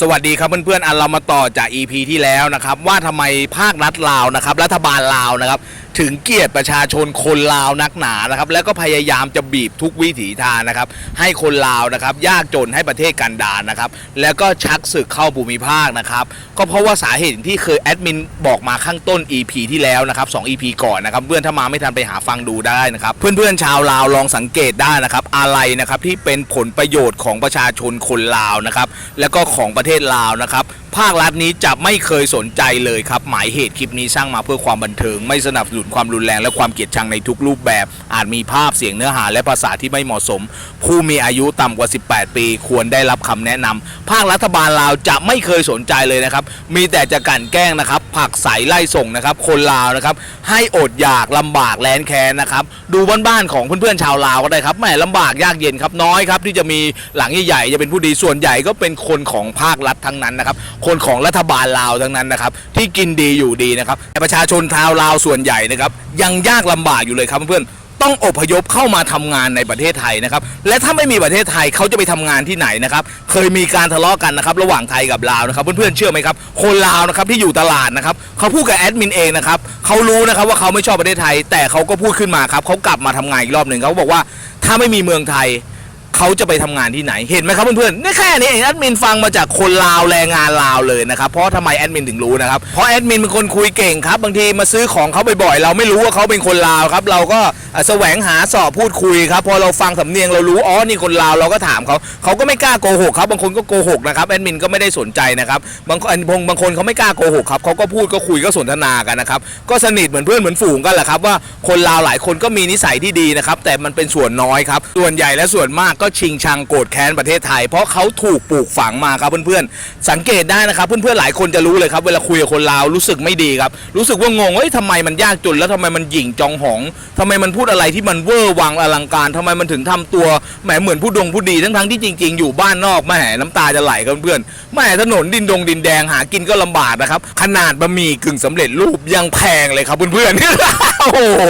สวัสดีครับเพื่อนๆอันเรามาต่อจาก EP ที่แล้วนะครับ ว่าทำไมภาครัฐลาวนะครับ รัฐบาลลาวนะครับ ถึงเกลียดประชาชนคนลาวนักหนานะครับ แล้วก็พยายามจะบีบทุกวิถีทางนะครับ ให้คนลาวนะครับ ยากจนให้ประเทศกันดารนะครับ แล้วก็ชักศึกเข้าภูมิภาคนะครับ ก็เพราะว่าสาเหตุที่เคยแอดมินบอกมาข้างต้น EP ที่แล้วนะครับ2 EP ก่อนนะครับเพื่อนถ้ามาไม่ทันไปหาฟังดูได้นะครับ เพื่อนๆชาวลาวลองสังเกตได้นะครับ อะไรนะครับที่เป็นผลประโยชน์ของประชาชนคนลาวนะครับ แล้วก็ของประประเทศลาวนะครับ ภาครัฐนี้จะไม่เคยสนใจเลยครับ หมายเหตุคลิปนี้สร้างมาเพื่อความบันเทิง ไม่สนับสนุนความรุนแรงและความเกลียดชังในทุกรูปแบบ อาจมีภาพเสียงเนื้อหาและภาษาที่ไม่เหมาะสม ผู้มีอายุต่ำกว่า 18 ปี ควรได้รับคำแนะนำภาครัฐบาลลาวจะไม่เคยสนใจเลยนะครับ มีแต่จะกลั่นแกล้งนะครับผลักใสไล่ส่งนะครับ คนลาวนะครับ ให้อดอยากลำบากแลนแค้นนะครับ ดูบ้านๆของเพื่อนๆชาวลาวก็ได้ครับแหมลำบากยากเย็นครับน้อยครับที่จะมีหลังใหญ่ๆจะเป็นผู้ดีส่วนใหญ่ก็เป็นคนของภาครัฐทั้งนั้นนะครับคนของรัฐบาลลาวทั้งนั้นนะครับที่กินดีอยู่ดีนะครับแต่ประชาชนชาวลาวส่วนใหญ่นะครับยังยากลำบากอยู่เลยครับเพื่อนต้องอพยพเข้ามาทำงานในประเทศไทยนะครับ และถ้าไม่มีประเทศไทยเขาจะไปทำงานที่ไหนนะครับ เคยมีการทะเลาะกันนะครับระหว่างไทยกับลาวนะครับ เพื่อนๆเชื่อไหมครับ คนลาวนะครับที่อยู่ตลาดนะครับเขาพูดกับแอดมินเองนะครับเขารู้นะครับว่าเขาไม่ชอบประเทศไทย แต่เขาก็พูดขึ้นมาครับเขากลับมาทำงานอีกรอบหนึ่งเขาบอกว่าถ้าไม่มีเมืองไทย เขาจะไปทำงานที่ไหนเห็นไหมครับเพื่อนๆนี่แค่นี้เองแอดมินฟังมาจากคนลาวแรงงานลาวเลยนะครับเพราะทำไมแอดมินถึงรู้นะครับเพราะแอดมินเป็นคนคุยเก่งครับบางทีมาซื้อของเขาบ่อยๆเราไม่รู้ว่าเขาเป็นคนลาวครับ เราก็แสวงหาสอบพูดคุยครับพอเราฟังสำเนียงเรารู้อ๋อนี่คนลาวเราก็ถามเขาเขาก็ไม่กล้าโกหกครับบางคนก็โกหกนะครับแอดมินก็ไม่ได้สนใจนะครับบางคนบางคนเขาไม่กล้าโกหกครับเขาก็พูดก็คุยก็สนทนากันนะครับก็สนิทเหมือนเพื่อนเหมือนฝูงกันแหละครับว่าคนลาวหลายคนก็มีนิสัยที่ดีนะครับแต่มันเป็นส่วนน้อยครับส่วนใหญ่และส่วนมากก็ชิงชังโกรธแค้นประเทศไทย เพราะเขาถูกปลูกฝังมาครับเพื่อนๆ สังเกตได้นะครับ เพื่อนๆหลายคนจะรู้เลยครับ เวลาคุยกับคนลาวรู้สึกไม่ดีครับ รู้สึกว่างงเฮ้ยทำไมมันยากจนแล้วทำไมมันหยิ่งจองหองทำไมมันพูดอะไรที่มันเวอร์วังอลังการทำไมมันถึงทำตัวแหมเหมือนผู้ดงผู้ดีทั้งๆที่จริง ๆ อยู่บ้านนอกแหมน้ำตาจะไหลครับเพื่อนแหมถนนดินดงดินแดงหากินก็ลำบากนะครับขนาดบะหมี่กึ่งสำเร็จรูปยังแพงเลยครับเพื่อนๆโอ้โห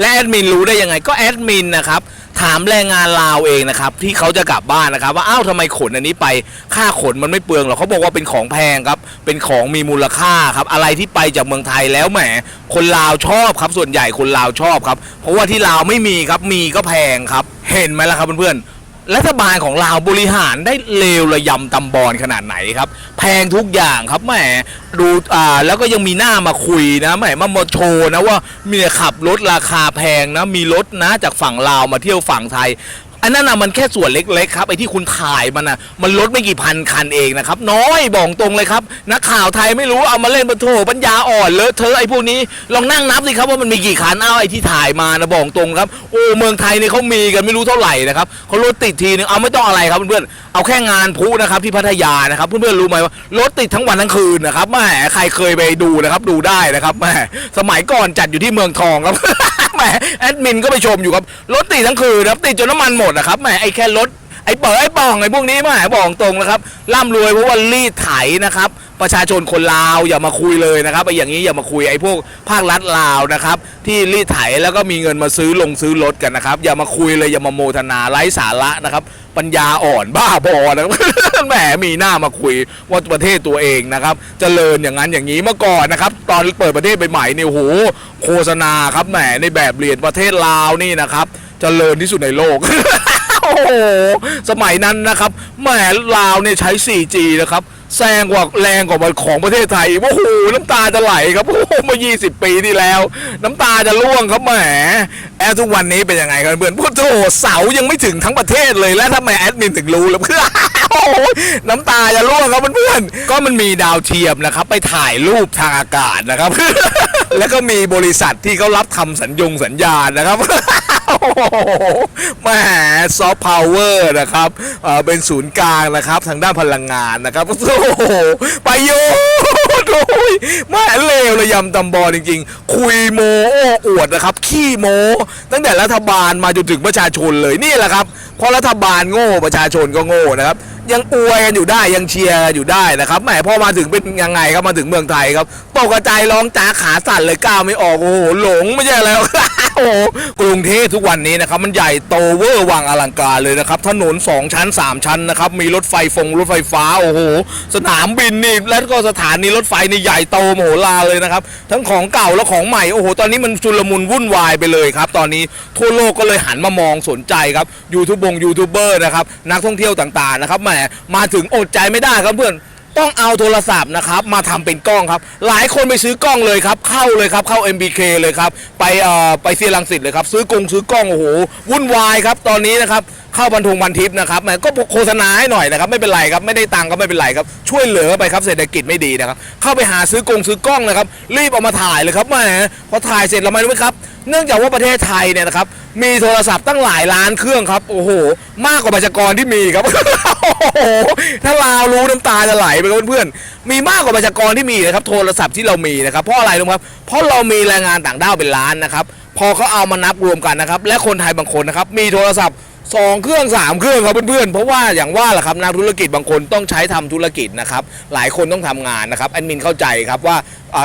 และแอดมินรู้ได้ยังไงก็แอดมินนะครับ ถามแรงงานลาวเองนะครับที่เขาจะกลับบ้านนะครับ ว่าอ้าวทำไมขนอันนี้ไปค่าขนมันไม่เปลืองหรอกเขาบอกว่าเป็นของแพงครับ เป็นของมีมูลค่าครับ อะไรที่ไปจากเมืองไทยแล้วแหมคนลาวชอบครับ ส่วนใหญ่คนลาวชอบครับ เพราะว่าที่ลาวไม่มีครับมีก็แพงครับ เห็นไหมล่ะครับเพื่อนๆ รัฐบาลของลาวบริหารได้เลวระยำตำบอลขนาดไหนครับ แพงทุกอย่างครับแหมดูอ่าแล้วก็ยังมีหน้ามาคุยนะแหมมามาโชว์นะว่ามีขับรถราคาแพงนะมีรถนะจากฝั่งลาวมาเที่ยวฝั่งไทย อันนั้นนะมันแค่ส่วนเล็กๆครับไอ้ที่คุณถ่ายมันนะมันลดไม่กี่พันคันเองนะครับ น้อยบอกตรงเลยครับนักข่าวไทยไม่รู้เอามาเล่นมาโถปัญญาอ่อนเลอะเทอะไอ้พวกนี้ลองนั่งนับสิครับว่ามันมีกี่คันเอาไอ้ที่ถ่ายมานะบอกตรงครับโอ้เมืองไทยเนี่ยเขามีกันไม่รู้เท่าไหร่นะครับเขารถติดทีนึงเอาไม่ต้องอะไรครับเพื่อนๆเอาแค่งานพุนะครับที่พัทยานะครับเพื่อนๆรู้ไหมว่ารถติดทั้งวันทั้งคืนนะครับแหมใครเคยไปดูนะครับดูได้นะครับแหมสมัยก่อนจัดอยู่ที่เมืองทองครับ แหมแอดมินก็ไปชมอยู่ครับ รถติดทั้งคืนครับติดจนน้ำมันหมดนะครับแหมไอ้แค่รถ ไอ้เป๋อไอ้ป่องไอ้พวกนี้แหมาบอกตรงนะครับร่ำรวยเพราะว่ารีดไถนะครับ ประชาชนคนลาวอย่ามาคุยเลยนะครับไอ้อย่างนี้อย่ามาคุยไอ้พวกภาครัฐลาวนะครับ ที่รีดไถแล้วก็มีเงินมาซื้อลงซื้อรถกันนะครับ อย่ามาคุยเลยอย่ามาโมทนาไร้สาระนะครับ ปัญญาอ่อนบ้าบอนะครับแหมมีหน้ามาคุยว่าประเทศตัวเองนะครับเจริญอย่างนั้นอย่างนี้เมื่อก่อนนะครับ ตอนเปิดประเทศใหม่ๆเนี่ยโอ้โหโฆษณาครับแหมในแบบเรียนประเทศลาวนี่นะครับเจริญที่สุดในโลก โอ้โห สมัยนั้นนะครับแหมลาวเนี่ยใช้ 4G นะครับแซงกว่าแรงกว่าของประเทศไทยโอ้โหน้ำตาจะไหลครับโอ้โหเมื่อ 20 ปีที่แล้ว น้ำตาจะร่วงครับแหมแอดทุกวันนี้เป็นยังไงกันเพื่อนพูดโธ่เสายังไม่ถึงทั้งประเทศเลยแล้วทำไมแอดมินถึงรู้แล้วเพื่อนโอ้โหน้ำตาจะร่วงครับเพื่อนๆก็มันมีดาวเทียมนะครับ ไปถ่ายรูปทางอากาศนะครับ แล้วก็มีบริษัทที่เขารับทำสัญญงสัญญาณนะครับ แหมซอฟต์พาวเวอร์นะครับเออเป็นศูนย์กลางนะครับ ทางด้านพลังงานนะครับโอ้โหไปโยโอ้ยแม่เลวระยำตำบอลจริง ๆ คุยโมโอ้อวดนะครับ ขี้โม ตั้งแต่รัฐบาลมาจนถึงประชาชนเลยนี่แหละครับเพราะรัฐบาลโง่ประชาชนก็โง่นะครับยังอวยกันอยู่ได้ยังเชียร์กันอยู่ได้นะครับแหมพอมาถึงเป็นยังไงครับมาถึงเมืองไทยครับตกกระจร้องจ้าขาสั่นเลยก้าวไม่ออกโอ้โหหลงไม่ใช่แล้วโอ้ โหกรุงเทพทุกวันนี้นะครับมันใหญ่โตเวอร์วังอลังการเลยนะครับถนน 2 ชั้น 3 ชั้นนะครับมีรถไฟฟงรถไฟฟ้าโอ้โหสนามบินนี่แล้วก็สถานีรถไฟนี่ใหญ่โตมโหฬารเลยนะครับทั้งของเก่าและของใหม่โอ้โหตอนนี้มันชุลมุนวุ่นวายไปเลยครับตอนนี้ทั่วโลกก็เลยหันมามองสนใจครับยูทูบบงยูทูบเบอร์นะครับนักท่องเที่ยวต่างๆนะครับแหมมาถึงอดใจไม่ได้ครับเพื่อน ต้องเอาโทรศัพท์นะครับมาทำเป็นกล้องครับ หลายคนไปซื้อกล้องเลยครับ เข้าเลยครับเข้า MBK เลยครับ ไปเอ่อไปเซียรังสิตเลยครับ ซื้อกงซื้อกล้องโอ้โหวุ่นวายครับตอนนี้นะครับเข้าบันทงบันทิปนะครับแหมก็โฆษณาให้หน่อยนะครับ ไม่เป็นไรครับไม่ได้ตังก็ไม่เป็นไรครับช่วยเหลือไปครับเศรษฐกิจไม่ดีนะครับ เข้าไปหาซื้อกงซื้อกล้องนะครับ รีบเอามาถ่ายเลยครับแหมพอถ่ายเสร็จแล้วไหมรู้ไหมครับ เนื่องจากว่าประเทศไทยเนี่ยนะครับมีโทรศัพท์ตั้งหลายล้านเครื่องครับโอ้โห มากกว่าประชากรที่มีครับ โหถ้าลาวรู้น้ำตาจะไหลไปครับเพื่อนๆมีมากกว่าประชากรที่มีนะครับโทรศัพท์ที่เรามีนะครับเพราะอะไรรู้ไหมครับเพราะเรามีแรงงานต่างด้าวเป็นล้านนะครับพอเขาเอามานับรวมกันนะครับและคนไทยบางคนนะครับมีโทรศัพท์ สองเครื่องสามเครื่องครับเพื่อนๆเพราะว่าอย่างว่าแหละครับนักธุรกิจบางคนต้องใช้ทำธุรกิจนะครับหลายคนต้องทำงานนะครับแอดมินเข้าใจครับว่า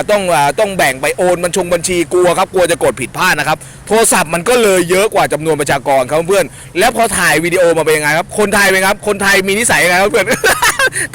ต้องต้องแบ่งไปโอนบัญชงบัญชีกลัวครับกลัวจะกดผิดพลาดนะครับโทรศัพท์มันก็เลยเยอะกว่าจำนวนประชากรครับเพื่อนแล้วพอถ่ายวิดีโอมาเป็นยังไงครับคนไทยเป็นครับคนไทยมีนิสัยยังไงครับเพื่อน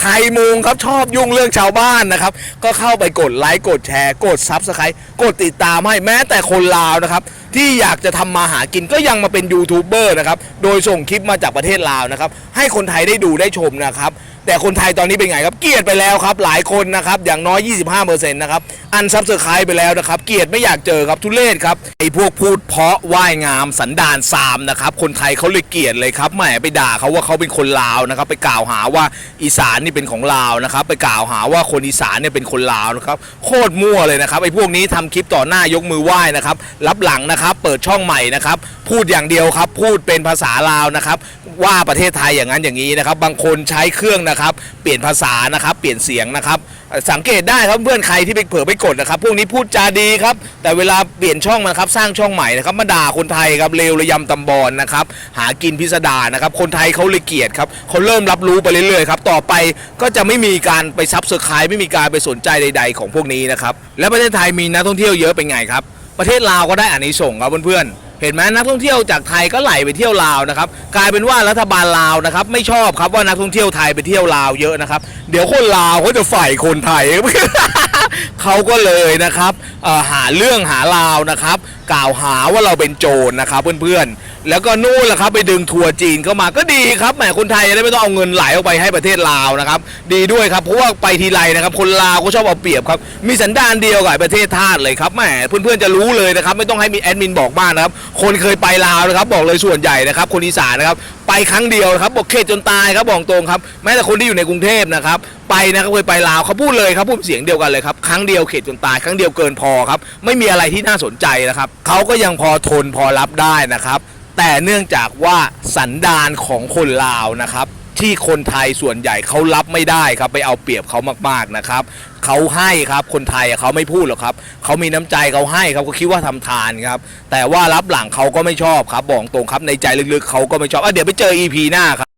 ไทยมุงครับชอบยุ่งเรื่องชาวบ้านนะครับ ก็เข้าไปกดไลค์กดแชร์ กดซับสไครต์กดติดตามให้แม้แต่คนลาวนะครับ ที่อยากจะทำมาหากินก็ยังมาเป็นยูทูบเบอร์นะครับ โดยส่งคลิปมาจากประเทศลาวนะครับ ให้คนไทยได้ดูได้ชมนะครับ แต่คนไทยตอนนี้เป็นไงครับ เกลียดไปแล้วครับ หลายคนนะครับ อย่างน้อย 25%นะครับ อันซับสไครต์ไปแล้วนะครับ เกลียดไม่อยากเจอครับ ทุเรศครับ ไอ้พวกพูดเพาะว่ายงามสันดานซามนะครับ คนไทยเขาเลยเกลียดเลยครับ แหมไปด่าเขาว่าเขาเป็นคนลาวนะครับ ไปกล่าวหาว่าอีสานนี่เป็นของลาวนะครับ ไปกล่าวหาว่าคนอีสานเนี่ยเป็นคนลาวนะครับ โคตรมั่วเลยนะครับ ไอ้พวกนี้ทำคลิปต่อหน้ายกมือไหว้นะครับ รับหลังนะครับเปิดช่องใหม่นะครับ พูดอย่างเดียวครับ พูดเป็นภาษาลาวนะครับ ว่าประเทศไทยอย่างนั้นอย่างนี้นะครับ บางคนใช้เครื่องนะครับ เปลี่ยนภาษานะครับ เปลี่ยนเสียงนะครับ สังเกตได้ครับเพื่อนใครที่ไปเผลอไปกดนะครับ พวกนี้พูดจาดีครับ แต่เวลาเปลี่ยนช่องนะครับ สร้างช่องใหม่นะครับมาด่าคนไทยครับเลวระยำตำบอลนะครับ หากินพิสดารนะครับ คนไทยเขาเลยเกลียดครับเขาเริ่มรับรู้ไปเรื่อยๆครับ ต่อไปก็จะไม่มีการไปซับสไครต์ไม่มีการไปสนใจใด ๆ ของพวกนี้นะครับ และประเทศไทยมีนักท่องเที่ยวเยอะเป็นไงครับ ประเทศลาวก็ได้อานิสงส์ครับเพื่อนๆเห็นไหมนักท่องเที่ยวจากไทยก็ไหลไปเที่ยวลาวนะครับกลายเป็นว่ารัฐบาลลาวนะครับไม่ชอบครับว่านักท่องเที่ยวไทยไปเที่ยวลาวเยอะนะครับ เดี๋ยวคนลาวเขาจะฝ่ายคนไทย เขาก็เลยนะครับหาเรื่องหาราวนะครับ กล่าวหาว่าเราเป็นโจรนะครับเพื่อนๆ แล้วก็นู่นแหละครับไปดึงทัวร์จีนเข้ามาก็ดีครับแหมคนไทยจะได้ไม่ต้องเอาเงินไหลออกไปให้ประเทศลาวนะครับ ดีด้วยครับเพราะว่าไปทีไรนะครับ คนลาวก็ชอบเอาเปรียบครับมีสันดานเดียวกับประเทศทาสเลยครับแหมเพื่อนๆจะรู้เลยนะครับไม่ต้องให้มีแอดมินบอกบ้างนะครับคนเคยไปลาวนะครับบอกเลยส่วนใหญ่นะครับ คนอีสานนะครับไปครั้งเดียวครับบอกเข็ดจนตายครับบอกตรงครับแม้แต่คนที่อยู่ในกรุงเทพนะครับไปนะครับเคยไปลาวเขาพูดเลยครับพูดเสียงเดียวกันเลยครับครั้งเดียวเข็ดจนตายครั้งเดียวเกินพอครับ ไม่มีอะไรที่น่าสนใจนะครับเขาก็ยังพอทนพอรับได้นะครับ แต่เนื่องจากว่าสันดานของคนลาวนะครับ ที่คนไทยส่วนใหญ่เขารับไม่ได้ครับ ไปเอาเปรียบเขามากๆนะครับเขาให้ครับคนไทยเขาไม่พูดหรอกครับเขามีน้ำใจเขาให้ครับเขาคิดว่าทำทานครับ แต่ว่ารับหลังเขาก็ไม่ชอบครับบอกตรงครับในใจลึกๆเขาก็ไม่ชอบอะเดี๋ยวไปเจอ EP หน้าครับ